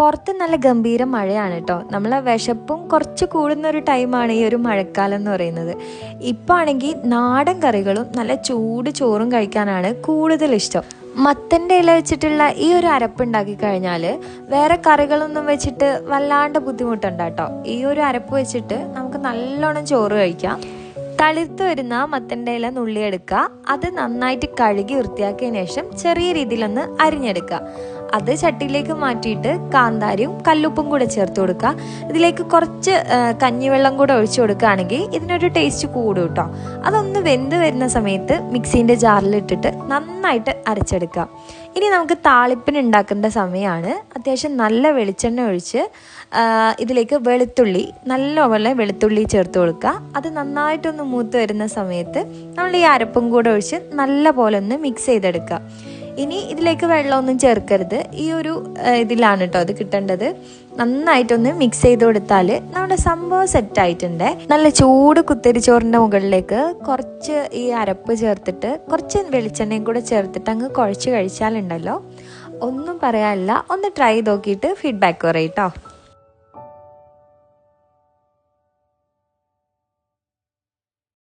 പുറത്ത് നല്ല ഗംഭീര മഴയാണ് കേട്ടോ നമ്മളെ വിശപ്പും കുറച്ച് കൂടുന്ന ഒരു ടൈമാണ് ഈ ഒരു മഴക്കാലം എന്ന് പറയുന്നത്. ഇപ്പോൾ ആണെങ്കിൽ നാടൻ കറികളും നല്ല ചൂട് ചോറും കഴിക്കാനാണ് കൂടുതൽ ഇഷ്ടം. മത്തന്റെ ഇല വെച്ചിട്ടുള്ള ഈ ഒരു അരപ്പ് ഉണ്ടാക്കി കഴിഞ്ഞാൽ വേറെ കറികളൊന്നും വെച്ചിട്ട് വല്ലാണ്ട് ബുദ്ധിമുട്ടുണ്ട് കേട്ടോ ഈ ഒരു അരപ്പ് വെച്ചിട്ട് നമുക്ക് നല്ലോണം ചോറ് കഴിക്കാം. തളിർത്ത് വരുന്ന മത്തന്റെ ഇല നുള്ളിയെടുക്കുക. അത് നന്നായിട്ട് കഴുകി വൃത്തിയാക്കിയതിന് ശേഷം ചെറിയ രീതിയിലൊന്ന് അരിഞ്ഞെടുക്കുക. അത് ചട്ടിയിലേക്ക് മാറ്റിയിട്ട് കാന്താരിയും കല്ലുപ്പും കൂടെ ചേർത്ത് കൊടുക്കുക. ഇതിലേക്ക് കുറച്ച് കഞ്ഞിവെള്ളം കൂടെ ഒഴിച്ചു കൊടുക്കുകയാണെങ്കിൽ ഇതിനൊരു ടേസ്റ്റ് കൂടും കേട്ടോ അതൊന്ന് വെന്ത് വരുന്ന സമയത്ത് മിക്സീന്റെ ജാറിലിട്ടിട്ട് നന്നായിട്ട് അരച്ചെടുക്കുക. ഇനി നമുക്ക് താളിപ്പിന് ഉണ്ടാക്കേണ്ട സമയമാണ്. അത്യാവശ്യം നല്ല വെളിച്ചെണ്ണ ഒഴിച്ച് ഇതിലേക്ക് വെളുത്തുള്ളി നല്ലപോലെ വെളുത്തുള്ളി ചേർത്ത് കൊടുക്കുക. അത് നന്നായിട്ടൊന്ന് മൂത്ത് വരുന്ന സമയത്ത് നമ്മൾ ഈ അരപ്പും കൂടെ ഒഴിച്ച് നല്ല പോലെ ഒന്ന് മിക്സ് ചെയ്തെടുക്കുക. ഇനി ഇതിലേക്ക് വെള്ളമൊന്നും ചേർക്കരുത്. ഈ ഒരു ഇതിലാണ് കേട്ടോ അത് കിട്ടേണ്ടത്. നന്നായിട്ടൊന്ന് മിക്സ് ചെയ്ത് കൊടുത്താൽ നമ്മുടെ സംഭവം സെറ്റ് ആയിട്ടുണ്ട്. നല്ല ചൂട് കുത്തരിച്ചോറിന്റെ മുകളിലേക്ക് കുറച്ച് ഈ അരപ്പ് ചേർത്തിട്ട് കുറച്ച് വെളിച്ചെണ്ണയും കൂടെ ചേർത്തിട്ട് അങ്ങ് കുഴച്ച് കഴിച്ചാലുണ്ടല്ലോ. ഒന്നും പറയാനില്ല. ഒന്ന് ട്രൈ നോക്കിയിട്ട് ഫീഡ്ബാക്ക് പറയും കേട്ടോ